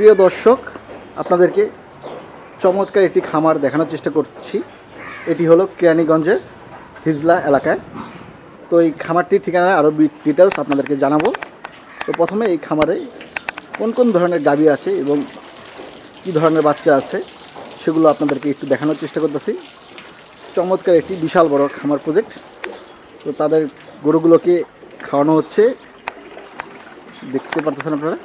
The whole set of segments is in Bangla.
প্রিয় দর্শক, আপনাদেরকে চমৎকার একটি খামার দেখানোর চেষ্টা করছি। এটি হলো কেরানীগঞ্জের হিজলা এলাকায়। তো এই খামারটির ঠিকানা আরও ডিটেলস আপনাদেরকে জানাব। তো প্রথমে এই খামারে কোন কোন ধরনের গাবি আছে এবং কী ধরনের বাচ্চা আছে সেগুলো আপনাদেরকে একটু দেখানোর চেষ্টা করতেছি। চমৎকার একটি বিশাল বড় খামার প্রজেক্ট তো তাদের গরুগুলোকে খাওয়ানো হচ্ছে। দেখতে পারতেছেন আপনারা?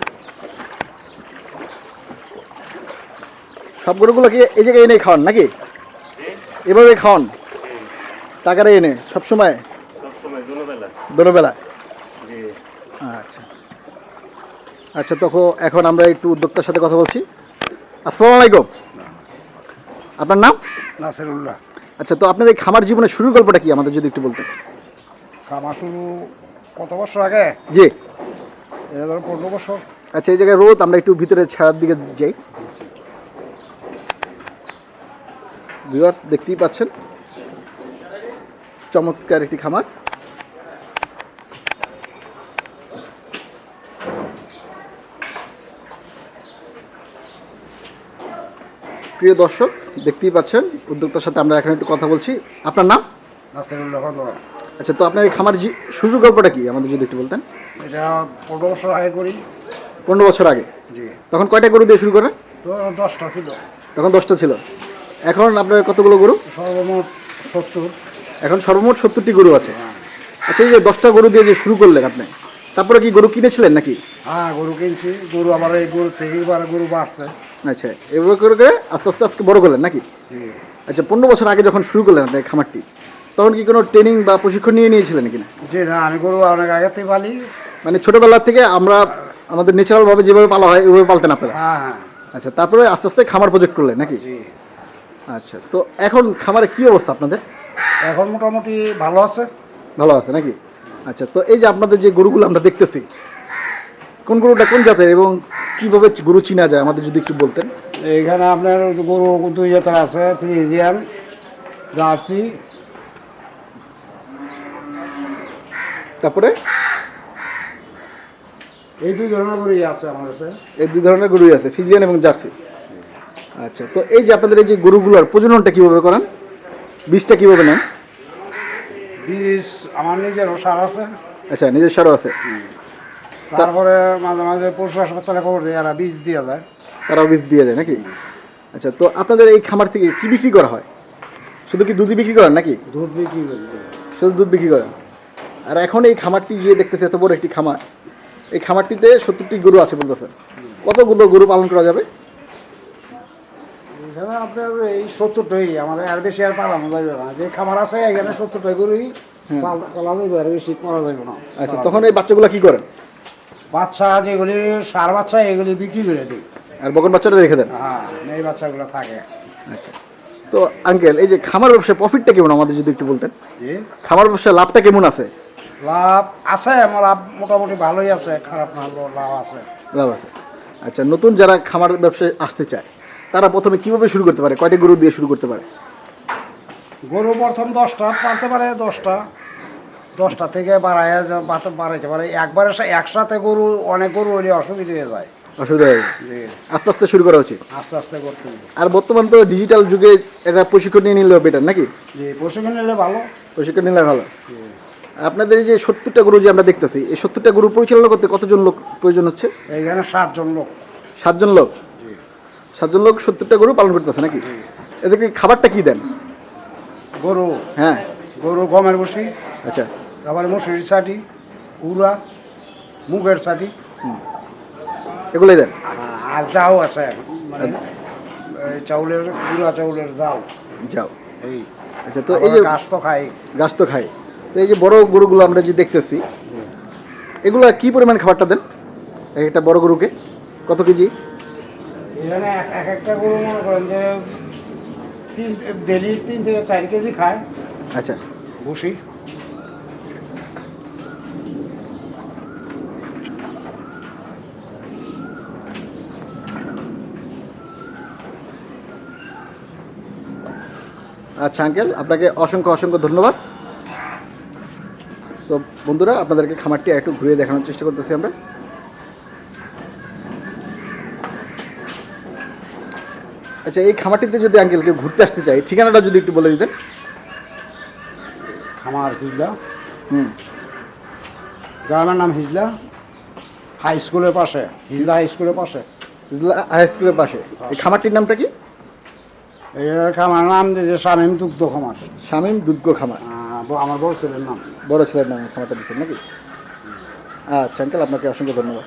সব গরুগুলো কি এই জায়গায় এনে খাওয়ান নাকি? এভাবে খাওয়ান? টাকারে এনে সবসময়? দুবেলা দোনোবেলা জি। আচ্ছা। আচ্ছা তখন এখন আমরা একটু উদ্যোক্তার সাথে কথা বলছি। আসসালামু আলাইকুম। আপনার নাম? নাসিরুল্লাহ। আচ্ছা তো আপনার এই খামার জীবনের শুরুর গল্পটা কি? আমাদের যদি একটু বলতেন। খামার শুরু কত বছর আগে? জি। এটা ধরো পনেরো বছর। আচ্ছা এই জায়গায় রোদ আমরা একটু ভিতরে ছায়ার দিকে যাই। ভিউয়ার্স দেখতেই পাচ্ছেন। চমৎকার একটি খামার। প্রিয় দর্শক দেখতেই পাচ্ছেন উদ্যোক্তার সাথে আমরা এখন একটু কথা বলছি। আপনার নাম? আচ্ছা তো আপনার এই খামার শুরুর গল্পটা কি? আমাদের যদি একটু বলতেন। এটা পনেরো বছর আগে করি। পনেরো বছর আগে? জি। তখন কয়টা গরু দিয়ে শুরু করেন? দশটা ছিল। তখন দশটা ছিল। এখন আপনার কতগুলো গরু? সর্বমোট সত্তর। এখন সর্বমোট সত্তরটি গরু আছে। আচ্ছা এই যে দশটা গরু দিয়ে যে শুরু করলেন আপনি তারপরে কি গরু কিনেছিলেন নাকি? হ্যাঁ গরু কিনছি। গরু আমার এই গরু থেকে এবার গরু বাড়ছে। আচ্ছা এভাবে করে করে আস্তে আস্তে আস্তে বড় করলেন নাকি? আচ্ছা পনেরো বছর আগে যখন শুরু করলেন আপনি খামারটি তখন কি কোনো ট্রেনিং বা প্রশিক্ষণ নিয়ে নিয়েছিলেন কিনা জি না আমি গরু অনেক আগে থেকে পালি। মানে ছোটোবেলা থেকে আমরা আমাদের ন্যাচারালভাবে যেভাবে পালা হয় ওইভাবে পালতেন আপনারা? হ্যাঁ হ্যাঁ। আচ্ছা তারপরে আস্তে আস্তে খামার প্রজেক্ট করলেন নাকি? জি। আচ্ছা তো এখন খামারে কি অবস্থা আপনাদের? এখন মোটামুটি ভালো আছে। ভালো আছে নাকি? আচ্ছা তো এই যে আপনাদের যে গরুগুলো আমরা দেখতেছি কোন গরুটা কোন জাতের এবং কীভাবে গরু চিনা যায় আমাদের যদি একটু বলতেন। এখানে আপনার গরু দুই জাতের আছে ফ্রিজিয়ান জার্সি। তারপরে? এই দুই ধরনের গরুই আছে আমার কাছে। এই দুই ধরনের গরুই আছে ফিজিয়ান এবং জার্সি। আচ্ছা তো এই যে আপনাদের এই যে গরুগুলোর প্রজননটা কীভাবে করেন? বীজটা কীভাবে নেন? বীজ আমার নিজের সার আছে। আচ্ছা নিজের সারও আছে। তারপরে মাঝে মাঝে পশু হাসপাতালে খবর দিয়ে এরা বীজ দেওয়া যায়। তারাও বীজ দিয়ে যায় নাকি? আচ্ছা তো আপনাদের এই খামার থেকে কি বিক্রি করা হয়? শুধু কি দুধই বিক্রি করেন নাকি? দুধ বিক্রি করি। শুধু দুধ বিক্রি করেন? আর এখন এই খামারটি গিয়ে দেখতেছে এত বড় একটি খামার। এই খামারটিতে সত্তরটি গরু আছে বলতেছে। কতগুলো গরু পালন করা যাবে? এখানে আপনার এই সত্তরটাই আমাদের আর বেশি আর পালানো যাবে না। যে খাবার আছে এখানে সত্তরটাই গরুই পাল- পালা যাবে আর বেশি করা যাবে না। আচ্ছা তখন এই বাচ্চাগুলো কি করেন? বাচ্চা যেগুলি সার বাচ্চা এগুলি বিক্রি করে দিই। আর বকন বাচ্চাটা রেখে দেন? হ্যাঁ এই বাচ্চাগুলো থাকে। আচ্ছা। তো আঙ্কেল এই যে খামার ব্যবসায় প্রফিটটা কেমন আমাদের যদি একটু বলতেন? খামার ব্যবসায় লাভটা কেমন আছে? লাভ আছে আমার লাভ মোটামুটি ভালোই আছে খারাপ না লাভ আছে। লাভ আছে। আচ্ছা নতুন যারা খামার ব্যবসায় আসতে চায় তারা প্রথমে কীভাবে শুরু করতে পারে? কয়টা গরু দিয়ে শুরু করতে পারে? গরু প্রথম দশটা পালতে পারে দশটা। দশটা থেকে বাড়ায় বাড়াইতে পারে। একবারে একসাথে গরু অনেক গরু হলে অসুবিধা হয়ে যায়। অসুবিধা না। আস্তে আস্তে শুরু করা উচিত? আস্তে আস্তে করতে আর বর্তমান তো ডিজিটাল যুগে এটা প্রশিক্ষণ নিয়ে নিলেও বেটার নাকি? জি প্রশিক্ষণ নিলে ভালো। প্রশিক্ষণ নিলে ভালো। আপনাদের এই যে সত্তরটা গরু যে আমরা দেখতেছি এই সত্তরটা গরু পরিচালনা করতে কতজন লোক প্রয়োজন হচ্ছে? এইখানে সাতজন লোক। সাতজন লোক। সাতজন লোক সত্তরটা গরু পালন করতেছে নাকি? এদেরকে খাবারটা কি দেন? গরু। হ্যাঁ। গরু গমের বসি আচ্ছা। তারপরে মুসুরির চাটি উড়া মুগের চাটি। এগুলোই দেন? আর যাও আছে মানে এই চাউলের গুঁড়া চাউলের যাও। যাও। এই আচ্ছা তো এই যে গাছ তো খাই। গাছ তো খাই। তো এই যে বড় গরুগুলো আমরা যে দেখতেছি এগুলো কি পরিমাণ খাবারটা দেন? এক একটা বড় গরুকে। কত কেজি? এখানে এক এক একটা গরু মনে করেন যে তিন ডেলি তিন থেকে চার কেজি খায়। আচ্ছা। ভুসি। আচ্ছা আঙ্কেল আপনাকে অসংখ্য অসংখ্য ধন্যবাদ। তো বন্ধুরা আপনাদেরকে খামারটি একটু ঘুরিয়ে দেখানোর চেষ্টা করতেছি আমরা। আচ্ছা এই খামারটিতে যদি আঙ্কেলকে ঘুরতে আসতে চাই ঠিকানাটা যদি একটু বলে দিতেন। খামার হিজলা। হুম। গ্রামের নাম হিজলা। হাই স্কুলের পাশে হিজলা হাই স্কুলের পাশে। হিজলা হাই স্কুলের পাশে। এই খামারটির নামটা কি? এই খামার নাম দিয়েছে শামীম দুগ্ধ খামার। শামীম দুগ্ধ খামার। আমার বড় ছেলের নাম। বড় ছেলের নাম খামারটা দিচ্ছেন নাকি? আচ্ছা আঙ্কেল আপনাকে অসংখ্য ধন্যবাদ।